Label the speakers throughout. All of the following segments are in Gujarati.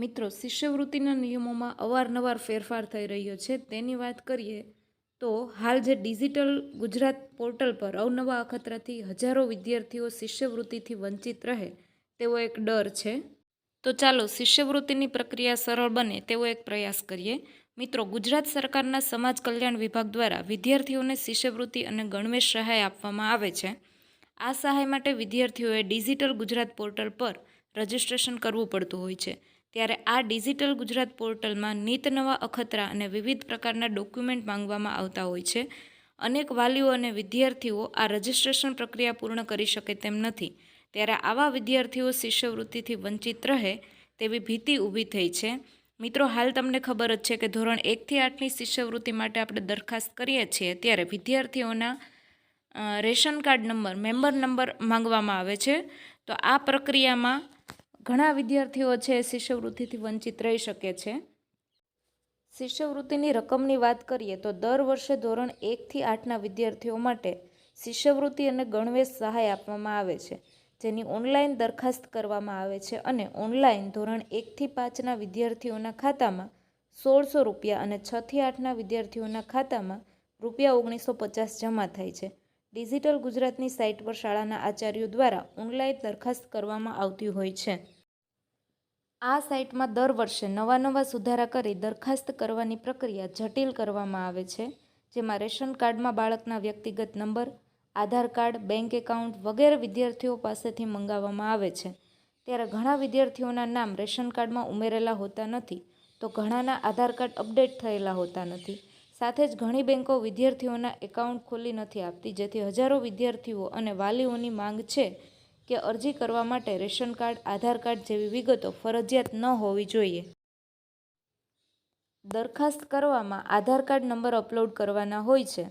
Speaker 1: મિત્રો, શિષ્યવૃત્તિના નિયમોમાં અવારનવાર ફેરફાર થઈ રહ્યો છે. તેની વાત કરીએ તો હાલ જે ડિજિટલ ગુજરાત પોર્ટલ પર અવનવા અખતરાથી હજારો વિદ્યાર્થીઓ શિષ્યવૃત્તિથી વંચિત રહે, તેવો એક ડર છે. તો ચાલો શિષ્યવૃત્તિની પ્રક્રિયા સરળ બને તેવો એક પ્રયાસ કરીએ. મિત્રો, ગુજરાત સરકારના સમાજ કલ્યાણ વિભાગ દ્વારા વિદ્યાર્થીઓને શિષ્યવૃત્તિ અને ગણવેશ સહાય આપવામાં આવે છે. આ સહાય માટે વિદ્યાર્થીઓએ ડિજિટલ ગુજરાત પોર્ટલ પર રજિસ્ટ્રેશન કરવું પડતું હોય છે. ત્યારે આ ડિજિટલ ગુજરાત પોર્ટલમાં નીત નવા અખતરા અને વિવિધ પ્રકારના ડોક્યુમેન્ટ માંગવામાં આવતા હોય છે. અનેક વાલીઓ અને વિદ્યાર્થીઓ આ રજિસ્ટ્રેશન પ્રક્રિયા પૂર્ણ કરી શકે તેમ નથી. ત્યારે આવા વિદ્યાર્થીઓ શિષ્યવૃત્તિથી વંચિત રહે તેવી ભીતિ ઊભી થઈ છે. મિત્રો, હાલ તમને ખબર જ છે કે ધોરણ એકથી આઠની શિષ્યવૃત્તિ માટે આપણે દરખાસ્ત કરીએ છીએ ત્યારે વિદ્યાર્થીઓના ration card number, member number માંગવામાં આવે છે. તો આ પ્રક્રિયામાં ઘણા વિદ્યાર્થીઓ છે, શિષ્યવૃત્તિથી વંચિત રહી શકે છે. શિષ્યવૃત્તિની રકમની વાત કરીએ તો દર વર્ષે ધોરણ એકથી આઠના વિદ્યાર્થીઓ માટે શિષ્યવૃત્તિ અને ગણવેશ સહાય આપવામાં આવે છે, જેની ઓનલાઈન દરખાસ્ત કરવામાં આવે છે અને ઓનલાઈન ધોરણ એકથી પાંચના વિદ્યાર્થીઓના ખાતામાં સોળસો રૂપિયા અને છથી આઠના વિદ્યાર્થીઓના ખાતામાં રૂપિયા ઓગણીસો પચાસ જમા થાય છે. ડિજિટલ ગુજરાતની સાઇટ પર શાળાના આચાર્યો દ્વારા ઓનલાઈન દરખાસ્ત કરવામાં આવતી હોય છે. આ સાઇટમાં દર વર્ષે નવા નવા સુધારા કરી દરખાસ્ત કરવાની પ્રક્રિયા જટિલ કરવામાં આવે છે, જેમાં રેશન કાર્ડમાં બાળકના વ્યક્તિગત number, Aadhaar card, bank account વગેરે વિદ્યાર્થીઓ પાસેથી મંગાવવામાં આવે છે. ત્યારે ઘણા વિદ્યાર્થીઓના નામ રેશન કાર્ડમાં ઉમેરેલા હોતા નથી, તો ઘણાના આધાર કાર્ડ અપડેટ થયેલા હોતા નથી. સાથે જ ઘણી બેન્કો વિદ્યાર્થીઓના એકાઉન્ટ ખોલી નથી આપતી, જેથી હજારો વિદ્યાર્થીઓ અને વાલીઓની માંગ છે કે અરજી કરવા માટે રેશન કાર્ડ, આધાર કાર્ડ જેવી વિગતો ફરજિયાત ન હોવી જોઈએ. દરખાસ્ત કરવામાં આધાર કાર્ડ નંબર અપલોડ કરવાના હોય છે.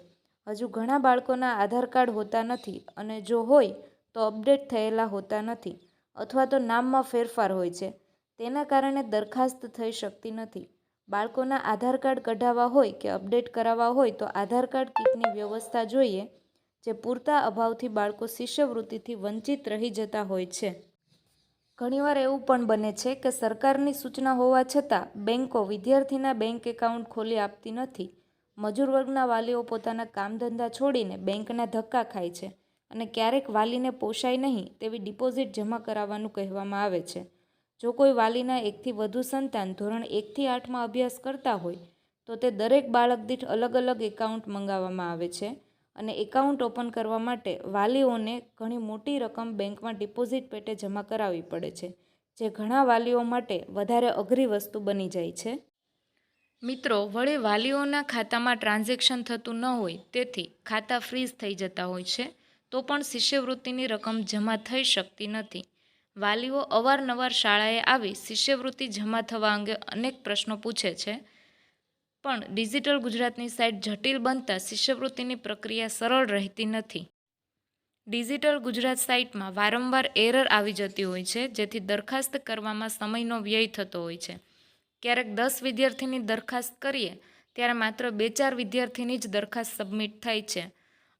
Speaker 1: હજુ ઘણા બાળકોના આધાર કાર્ડ હોતા નથી અને જો હોય તો અપડેટ થયેલા હોતા નથી અથવા તો નામમાં ફેરફાર હોય છે. તેના કારણે દરખાસ્ત થઈ શકતી નથી. બાળકોના આધાર કાર્ડ કઢાવવા હોય કે અપડેટ કરાવવા હોય તો આધાર કાર્ડ કીટની વ્યવસ્થા જોઈએ, જે પૂરતા અભાવથી બાળકો શિષ્યવૃત્તિથી વંચિત રહી જતા હોય છે. ઘણીવાર એવું પણ બને છે કે સરકારની સૂચના હોવા છતાં બેંકો વિદ્યાર્થીના બેંક એકાઉન્ટ ખોલી આપતી નથી. મજૂર વર્ગના વાલીઓ પોતાના કામ ધંધા છોડીને બેંકના ધક્કા ખાય છે અને ક્યારેક વાલીને પોષાય નહીં તેવી ડિપોઝિટ જમા કરાવવાનું કહેવામાં આવે છે. જો કોઈ વાલીના એકથી વધુ સંતાન ધોરણ એકથી આઠમાં અભ્યાસ કરતા હોય, તો તે દરેક બાળક દીઠ અલગ અલગ એકાઉન્ટ મંગાવવામાં આવે છે અને એકાઉન્ટ ઓપન કરવા માટે વાલીઓને ઘણી મોટી રકમ બેંકમાં ડિપોઝિટ પેટે જમા કરાવવી પડે છે, જે ઘણા વાલીઓ માટે વધારે અઘરી વસ્તુ બની જાય છે. મિત્રો, વળી વાલીઓના ખાતામાં ટ્રાન્ઝેક્શન થતું ન હોય, તેથી ખાતા ફ્રીઝ થઈ જતા હોય છે, તો પણ શિષ્યવૃત્તિની રકમ જમા થઈ શકતી નથી. વાલીઓ અવારનવાર શાળાએ આવી શિષ્યવૃત્તિ જમા થવા અંગે અનેક પ્રશ્નો પૂછે છે. પણ ડિજિટલ ગુજરાતની સાઇટ જટિલ બનતા શિષ્યવૃત્તિની પ્રક્રિયા સરળ રહેતી નથી. ડિજિટલ ગુજરાત સાઇટમાં વારંવાર એરર આવી જતી હોય છે, જેથી દરખાસ્ત કરવામાં સમયનો વ્યય થતો હોય છે. ક્યારેક દસ વિદ્યાર્થીની દરખાસ્ત કરીએ, ત્યારે માત્ર બે ચાર વિદ્યાર્થીની જ દરખાસ્ત સબમિટ થાય છે.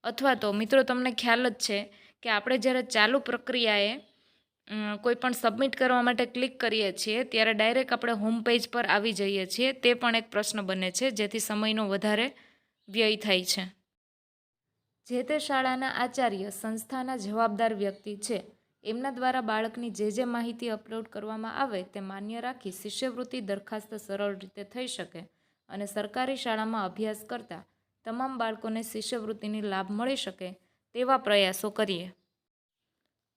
Speaker 1: અથવા તો મિત્રો, તમને ખ્યાલ જ છે કે આપણે જ્યારે ચાલુ પ્રક્રિયાએ અમ, કોઈ પણ સબમિટ કરવા માટે ક્લિક કરીએ છીએ ત્યારે ડાયરેક્ટ આપણે હોમ પેજ પર આવી જઈએ છીએ. તે પણ એક પ્રશ્ન બને છે જેથી સમયનો વધારે વ્યય થાય છે. જે તે શાળાના આચાર્ય સંસ્થાના જવાબદાર વ્યક્તિ છે એમના દ્વારા બાળકની જે જે માહિતી અપલોડ કરવામાં આવે તે માન્ય રાખી શિષ્યવૃત્તિ દરખાસ્ત સરળ રીતે થઈ શકે અને સરકારી શાળામાં અભ્યાસ કરતા તમામ બાળકોને શિષ્યવૃત્તિની લાભ મળી શકે તેવા પ્રયાસો કરીએ.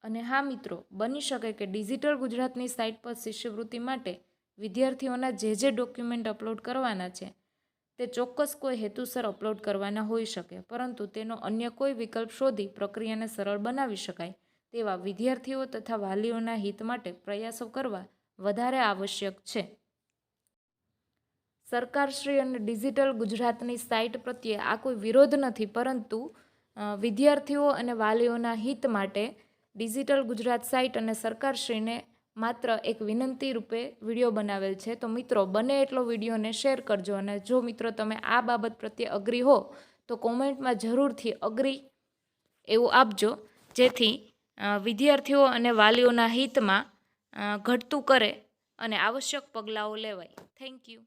Speaker 1: અને હા મિત્રો, બની શકે કે ડિજિટલ ગુજરાતની સાઇટ પર શિષ્યવૃત્તિ માટે વિદ્યાર્થીઓના જે જે ડોક્યુમેન્ટ અપલોડ કરવાના છે, તે ચોક્કસ કોઈ હેતુસર અપલોડ કરવાના હોઈ શકે, પરંતુ તેનો અન્ય કોઈ વિકલ્પ શોધી પ્રક્રિયાને સરળ બનાવી શકાય તેવા વિદ્યાર્થીઓ તથા વાલીઓના હિત માટે પ્રયાસો કરવા વધારે આવશ્યક છે. સરકારશ્રી અને ડિજિટલ ગુજરાતની સાઇટ પ્રત્યે આ કોઈ વિરોધ નથી, પરંતુ વિદ્યાર્થીઓ અને વાલીઓના હિત માટે ડિજિટલ ગુજરાત સાઇટ અને સરકારશ્રીને માત્ર એક વિનંતી રૂપે વીડિયો બનાવેલ છે. તો મિત્રો, બને એટલો વિડીયોને શેર કરજો અને જો મિત્રો તમે આ બાબત પ્રત્યે અગ્રી હો, તો કોમેન્ટમાં જરૂરથી અગ્રી એવું આપજો. જેથી વિદ્યાર્થીઓ અને વાલીઓના હિતમાં ઘટતું કરે અને આવશ્યક પગલાંઓ લેવાય. Thank you